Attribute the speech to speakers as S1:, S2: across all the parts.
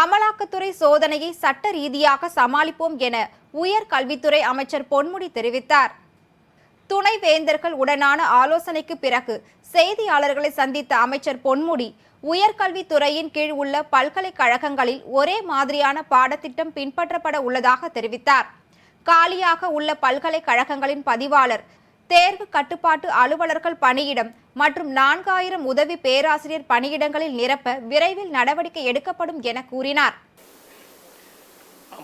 S1: அமலாக்கத்துறை சோதனையை சட்ட ரீதியாக சமாளிப்போம் என உயர் கல்வித்துறை அமைச்சர் பொன்முடி தெரிவித்தார். துணைவேந்தர்கள் உடனான ஆலோசனைக்கு பிறகு செய்தியாளர்களை சந்தித்த அமைச்சர் பொன்முடி உயர்கல்வித்துறையின் கீழ் உள்ள பல்கலைக்கழகங்களில் ஒரே மாதிரியான பாடத்திட்டம் பின்பற்றப்பட உள்ளதாக தெரிவித்தார். காலியாக உள்ள பல்கலைக்கழகங்களின் பதிவாளர் தேர்வு கட்டுப்பாட்டு அலுவலர்கள் பணியிடம் மற்றும் நான்காயிரம் உதவி பேராசிரியர் பணியிடங்களில் நிரப்ப விரைவில் நடவடிக்கை எடுக்கப்படும் என கூறினார்.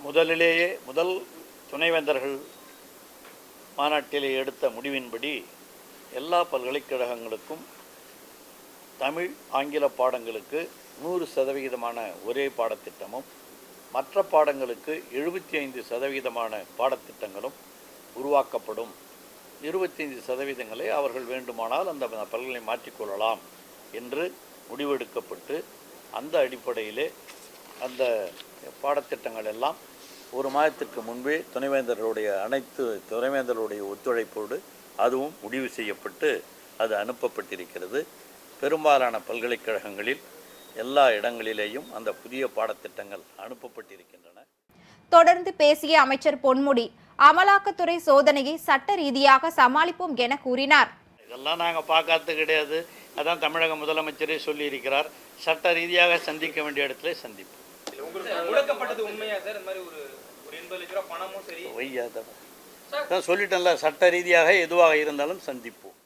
S2: முதலிலேயே முதல் துணைவேந்தர்கள் மாநாட்டிலே எடுத்த முடிவின்படி எல்லா பல்கலைக்கழகங்களுக்கும் தமிழ் ஆங்கில பாடங்களுக்கு நூறு சதவிகிதமான ஒரே பாடத்திட்டமும் மற்ற பாடங்களுக்கு எழுபத்தி ஐந்து சதவிகிதமான பாடத்திட்டங்களும் உருவாக்கப்படும். இருபத்தைந்து சதவீதங்களை அவர்கள் வேண்டுமானால் அந்த பல்கலை மாற்றிக்கொள்ளலாம் என்று முடிவெடுக்கப்பட்டு அந்த அடிப்படையிலே அந்த பாடத்திட்டங்கள் எல்லாம் ஒரு மாதத்திற்கு முன்பே துணைவேந்தர்களுடைய அனைத்து துணைவேந்தர்களுடைய ஒத்துழைப்போடு அதுவும் முடிவு செய்யப்பட்டு அது அனுப்பப்பட்டிருக்கிறது. பெரும்பாலான பல்கலைக்கழகங்களில் எல்லா இடங்களிலேயும் அந்த புதிய பாடத்திட்டங்கள் அனுப்பப்பட்டிருக்கின்றன.
S1: தொடர்ந்து பேசிய அமைச்சர் பொன்முடி அமலாக்கத்துறை சோதனையை சட்ட ரீதியாக சமாளிப்போம் என கூறினார்.
S2: இதெல்லாம் நாங்கள் பார்க்காதது கிடையாது. அதான் தமிழக முதலமைச்சரே சொல்லியிருக்கிறார். சட்ட ரீதியாக சந்திக்க வேண்டிய இடத்துல சந்திப்போம்.
S3: முடக்கப்பட்டது உண்மையா சார்? இந்த மாதிரி ஒரு ஒரு எண்பது லட்ச ரூபா பணமும் சரி.
S2: வையாத தான் சொல்லிட்டேன்ல சட்ட ரீதியாக எதுவாக இருந்தாலும் சந்திப்போம்.